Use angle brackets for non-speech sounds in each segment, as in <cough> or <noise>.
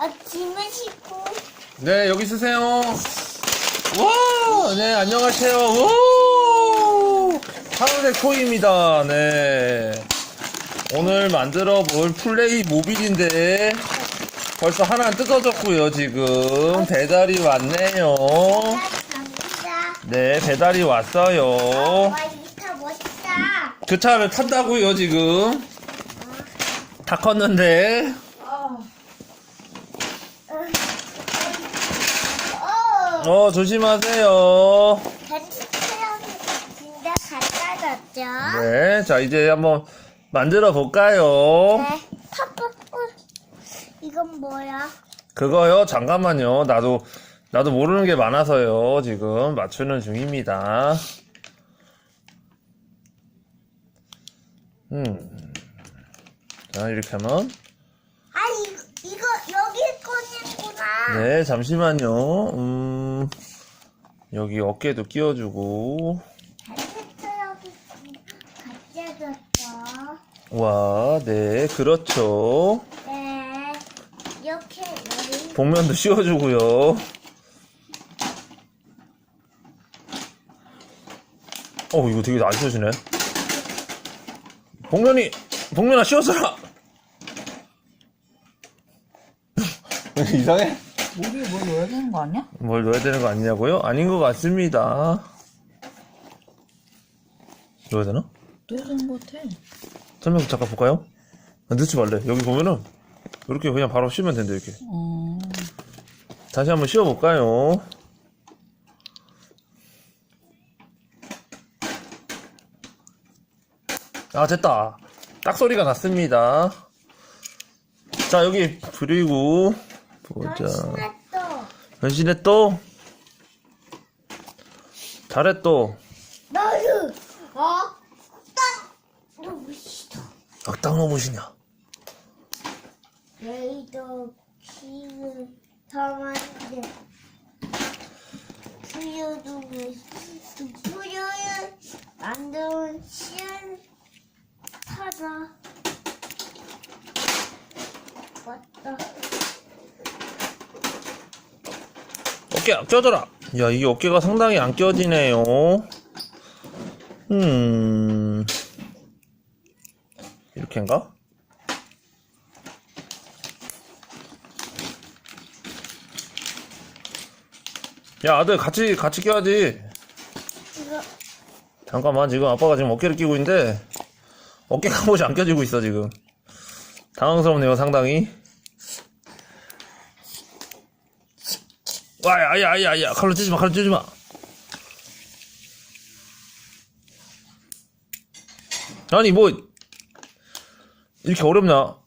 어, 짐을 싣고. 네, 여기 쓰세요. 와, 네, 안녕하세요. 오! 하늘의 코입니다. 네. 오늘 만들어 볼 플레이 모빌인데 벌써 하나 뜯어졌고요, 지금. 배달이 왔네요. 네, 배달이 왔어요. 와, 이차 멋있다. 그 차를 탄다고요, 지금. 다 컸는데. 어, 어, 조심하세요. 진짜 갖다 줬죠? 네, 자, 이제 한번 만들어 볼까요? 네. 퍼플, 어, 이건 뭐야? 그거요? 잠깐만요. 나도, 나도 모르는 게 많아서요. 지금 맞추는 중입니다. 음. 자, 이렇게 하면. 아, 이거, 이거 여기 꺼냈구나. 네, 잠시만요. 음. 여기 어깨도 끼워주고. 와, 네, 그렇죠. 네. 이렇게 여기 복면도 씌워주고요. 어, 이거 되게 안 씌워지네. 복면이, 복면아 씌워서라! <laughs> 이상해? 우리 뭐 넣어야 되는 거 아니야? 뭘 넣어야 되는 거 아니냐고요? 아닌 것 같습니다. 넣어야 되나? 넣어야 되는 거 같아. 설명 잠깐 볼까요? 아, 넣지 말래. 여기 보면은, 이렇게 그냥 바로 씌우면 된대, 이렇게. 어, 다시 한번 씌워볼까요? 아, 됐다. 딱 소리가 났습니다. 자, 여기, 그리고, 보자. 변신해 또. 잘해 또. 어? 딱, 너무 싫어. 악당 로봇이냐? 레이더 키를 담았는데 수요등을 수요를 만드는 시간 타다 왔다 어깨 껴줘라. 야, 이게 어깨가 상당히 안 껴지네요. 음. 이렇게인가? 야, 아들 같이 같이 껴야지. 이거 잠깐만, 지금 아빠가 지금 어깨를 끼고 있는데 어깨 갑옷이 <laughs> 안 껴지고 있어 지금. 당황스럽네요, 상당히. 와, 야, 야, 야, 야, 칼로 찌지 마, 칼로 찌지 마. 아니, 뭐, 이렇게 어렵나?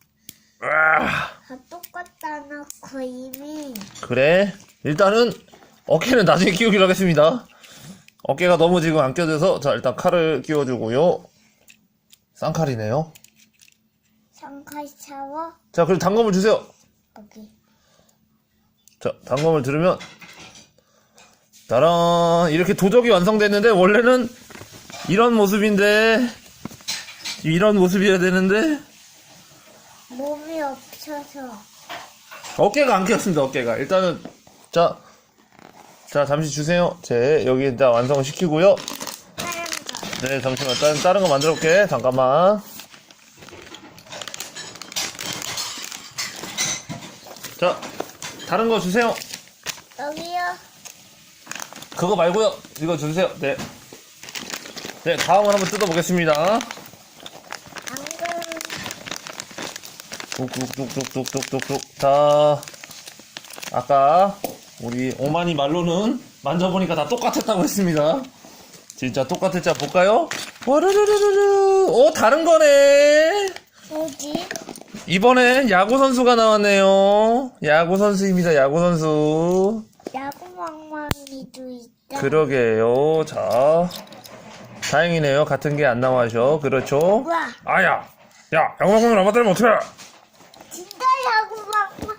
아, 다 똑같다 놓고 이미 그래. 일단은, 어깨는 나중에 끼우기로 하겠습니다. 어깨가 너무 지금 안 껴져서, 자, 일단 칼을 끼워주고요. 쌍칼이네요. 상칼 샤워 자, 그리고 단검을 주세요. 여기 자, 단검을 들으면, 따란, 이렇게 도적이 완성됐는데, 원래는 이런 모습인데, 이런 모습이어야 되는데, 몸이 없어서 어깨가 안 꼈습니다, 어깨가. 일단은, 자, 자, 잠시 주세요. 제, 여기 일단 완성을 시키고요. 다른 거 네, 잠시만. 다른, 다른 거 만들어 볼게. 잠깐만. 자, 다른 거 주세요. 여기요 그거 말고요. 이거 주세요. 네. 네, 다음을 한번 뜯어보겠습니다. 방금 뚝뚝뚝뚝뚝뚝뚝. 자, 아까 우리 오마니 말로는 만져보니까 다 똑같았다고 했습니다. 진짜 똑같을지 볼까요? 와르르르르르. 오, 다른 거네. 뭐지? 이번엔 야구 선수가 나왔네요. 야구 선수입니다. 야구 선수. 야구망망이도 있다 그러게요. 자, 다행이네요. 같은 게 안 나와서 그렇죠. 우와 아야, 야, 야구방망이 나봤다면 어떡해? 진짜 야구망망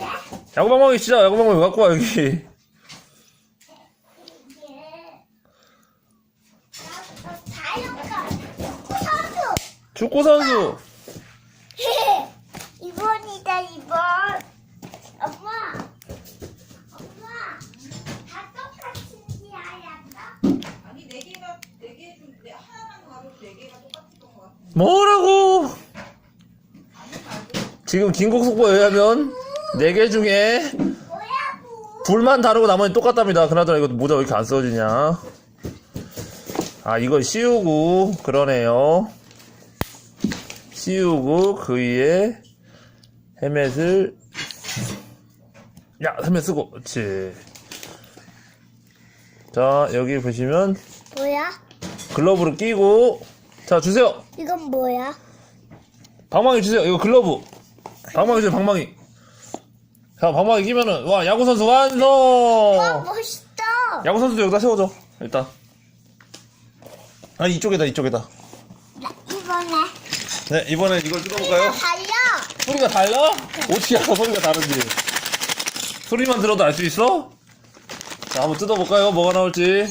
아, 야구 방망이 진짜 야구 방망이 왜 갖고 와 여기? <laughs> 이번이다 이번. 엄마. 엄마. 다 똑같은 게 아니야. 아니 네 개가 네개중 네, 하나만 가면 네 개가 똑같았던 것 같아. 뭐라고? 지금 긴곡 속보에 의하면 네 개 중에 뭐야고? 불만 다르고 나머지 똑같답니다. 그나저나 이거 모자 왜 이렇게 안 써지냐? 아 이걸 씌우고 그러네요. 씌우고, 그 위에 헬멧을, 야, 헬멧 쓰고, 그렇지. 자, 여기 보시면, 뭐야? 글러브를 끼고, 자, 주세요! 이건 뭐야? 방망이 주세요. 이거 글러브. 방망이 주세요, 방망이. 자, 방망이 끼면은, 와, 야구 선수 완성! 와 멋있다. 야구 선수도 여기다 세워줘, 일단. 아, 이쪽에다, 이쪽에다. 네, 이번엔 이걸 뜯어볼까요? 달려. 소리가 달라? 어떻게 알아, 소리가 다른지. 소리만 들어도 알 수 있어? 자, 한번 뜯어볼까요? 뭐가 나올지.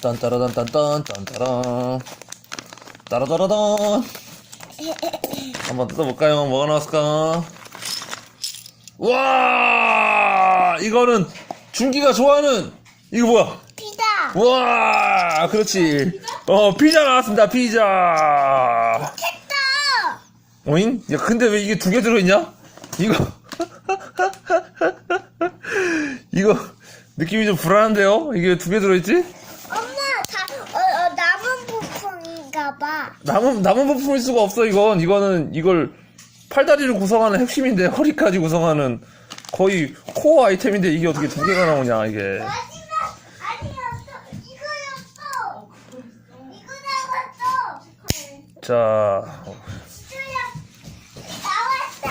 딴따라단, 딴딴, 딴따란. 따라다라단. 한번 뜯어볼까요? 뭐가 나왔을까? 와! 이거는 준기가 좋아하는, 이거 뭐야? 피자. 와, 그렇지. 어, 피자 나왔습니다, 피자. 됐다. 오잉? 야, 근데 왜 이게 두 개 들어있냐? 이거. <laughs> 이거, 느낌이 좀 불안한데요? 이게 두 개 들어있지? 엄마 다 어, 어, 남은 부품인가 봐. 남은, 남은 부품일 수가 없어, 이건. 이거는, 이걸, 팔다리를 구성하는 핵심인데, 허리까지 구성하는 거의 코어 아이템인데, 이게 어떻게 두 개가 나오냐, 이게. 마지막 아니었어. 이거였어. 이거 나왔어. 자. 나왔다.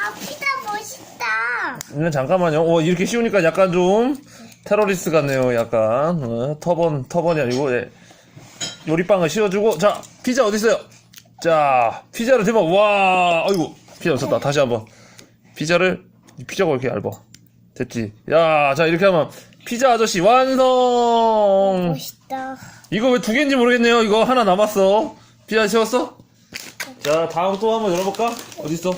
아 피자 멋있다. 네, 잠깐만요. 오, 이렇게 씌우니까 약간 좀 테러리스트 같네요. 약간 어, 터번 터번이 아니고 예. 요리빵을 씌워주고 자 피자 어디 있어요? 자 피자를 대박 와 아이고 피자 없었다 다시 한번 피자를 이 피자가 왜 이렇게 얇아 됐지 야 자 이렇게 하면 피자 아저씨 완성 멋있다. 이거 왜 두 개인지 모르겠네요 이거 하나 남았어 피자 세웠어? 자 다음 또 한번 열어볼까? 어디 있어?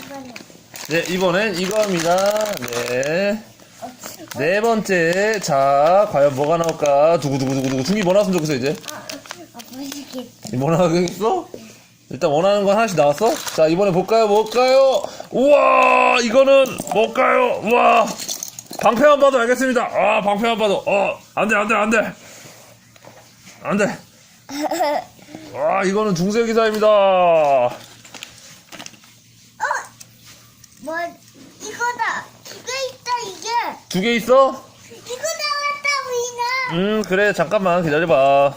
네, 이번엔 이거입니다. 네. 네 번째. 자, 과연 뭐가 나올까? 두구두구두구두구. 중이 뭐 나왔으면 좋겠어, 이제. 아 멋있겠다. 뭐 나오겠어? 일단 원하는 건 하나씩 나왔어? 자, 이번에 볼까요? 뭘까요? 우와! 이거는 뭘까요? 우와! 방패만 봐도 알겠습니다. 아, 방패만 봐도. 어, 안 돼, 안 돼, 안 돼. 안 돼. <laughs> 와, 이거는 중세 기사입니다. 뭐 이거다. 두 개 있다 이게. 두 개 있어? 이거 나왔다 우리는. 음, 그래. 잠깐만 기다려봐.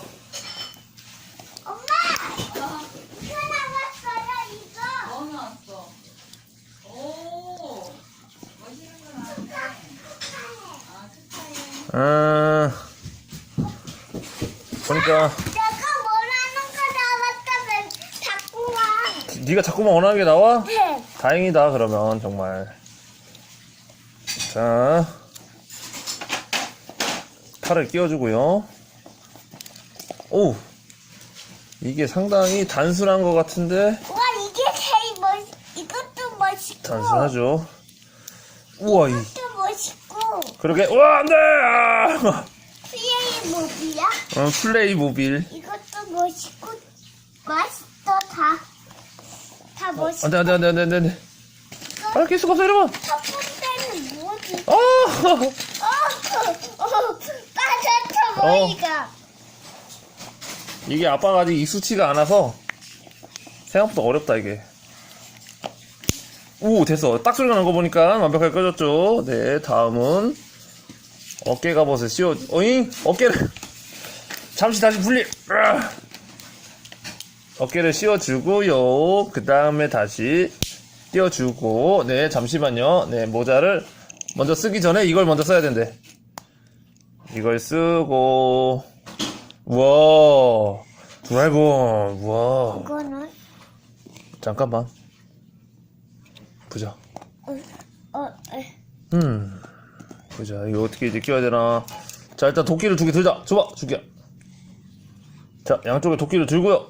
엄마. 이거 나왔어요 이거. 뭐 나왔어? 오, 멋있는구나. 아, 보니까 내가 원하는 거 나왔다면 자꾸 와. 네가 자꾸만 원하는 게 나와? 네. 다행이다 그러면 정말 자 팔을 끼워주고요 오 이게 상당히 단순한 것 같은데 와 이게 제일 멋. 이것도 멋있고. 단순하죠 우와 이 이것도 멋있고. 그러게 우와 안돼 아! 플레이 모비야. 어, 플레이 모빌 이것도 멋있고 맛있어 다. 다 멋있어. 안돼 안돼 안돼 안돼 안돼 안돼 팔을 낄 수가 없어 여러분 첫 번째는 뭐지? 아 <laughs> 어, 어, 빠졌어 어. 머리가. 이게 아빠가 아직 익숙치가 않아서 생각보다 어렵다 이게 오 됐어 딱 소리가 난거 보니까 완벽하게 꺼졌죠 네 다음은 어깨 갑옷을 씌워 어잉 어깨를 잠시 다시 분리 으아. 어깨를 씌워주고요 그 다음에 다시 띄워주고 네 잠시만요. 네 모자를 먼저 쓰기 전에 이걸 먼저 써야 된대. 이걸 쓰고 우와. 드라이버 우와. 이거는? 잠깐만. 보자. 어, 에. 음. 보자. 이거 어떻게 이제 끼워야 되나. 자 일단 도끼를 두 개 들자. 줘봐 줄게 자 양쪽에 도끼를 들고요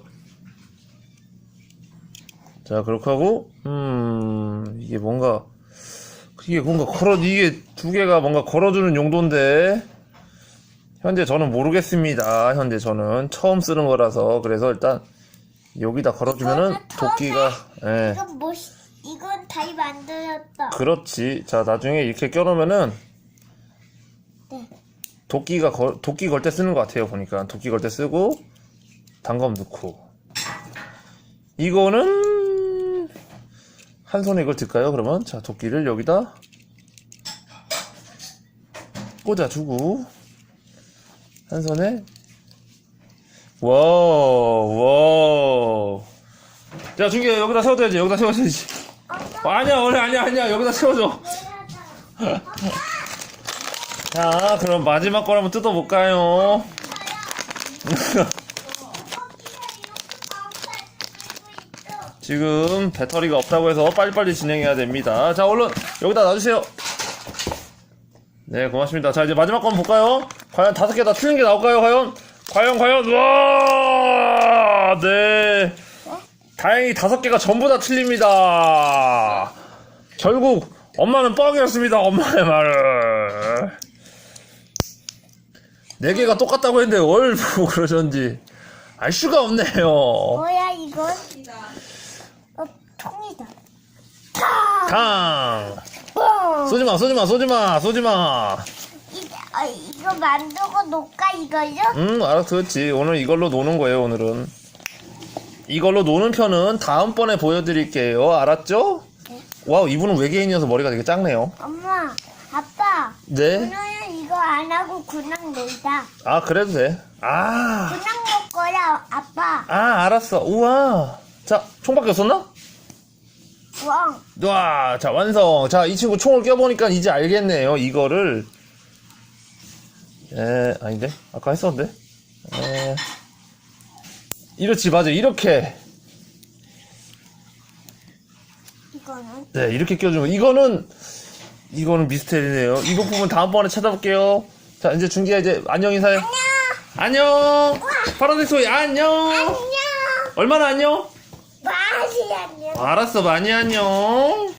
자 그렇게 하고 음 이게 뭔가 이게 뭔가 걸어 이게 두 개가 뭔가 걸어주는 용도인데 현재 저는 모르겠습니다. 현재 저는 처음 쓰는 거라서 그래서 일단 여기다 걸어주면은 도끼가 예 이건 뭐, 이건 다이 만들었다. 그렇지. 자 나중에 이렇게 껴놓으면은 네. 도끼가 걸, 도끼 걸 때 쓰는 것 같아요. 보니까 도끼 걸 때 쓰고 단검 넣고 이거는 한 손에 이걸 들까요? 그러면 자 도끼를 여기다 꽂아주고 한 손에 와우 와우. 자 준기야 여기다 세워줘야지. 여기다 세워줘야지. 아니야 원래 아니야 아니야. 여기다 세워줘. 자 그럼 마지막 걸 한번 뜯어볼까요 지금 배터리가 없다고 해서 빨리빨리 진행해야 됩니다. 자 얼른 여기다 놔주세요. 네 고맙습니다. 자 이제 마지막 거 한번 볼까요? 과연 다섯 개 다 틀린 게 나올까요 과연? 과연 과연 와 네. 다행히 다섯 개가 전부 다 틀립니다. 결국 엄마는 뻥이었습니다 엄마의 말을. 네 개가 똑같다고 했는데 뭘 보고 그러셨는지 알 수가 없네요. 뭐야, 이건? 이다. 어, 통이다. 강 뻥! 쏘지마 쏘지마 쏘지마 쏘지마 이, 어, 이거 만들고 놓을까, 이걸요? 음 알았어 그렇지 오늘 이걸로 노는 거예요 오늘은 이걸로 노는 편은 다음번에 보여드릴게요 알았죠? 와우 이분은 외계인이어서 머리가 되게 작네요 엄마, 아빠. 네? 오늘은 이거 안 하고 그냥 놀자. 아 그래도 돼? 아, 그냥 놀 거야, 아빠. 아 알았어 우와 자 총밖에 없었나? 뻥. 와, 자 완성 자 이 친구 총을 껴보니까 이제 알겠네요 이거를 에 아닌데 아까 했었는데 에 이렇지 맞아 이렇게 이거는? 네, 이렇게 껴주면 이거는 이거는 미스테리네요. 이 부품은 다음번에 찾아볼게요. 자, 이제 준기야 이제 안녕 인사해. 안녕. 파란색 소리 안녕. 안녕. 얼마나 안녕? 안녕. 알았어, 많이 안녕.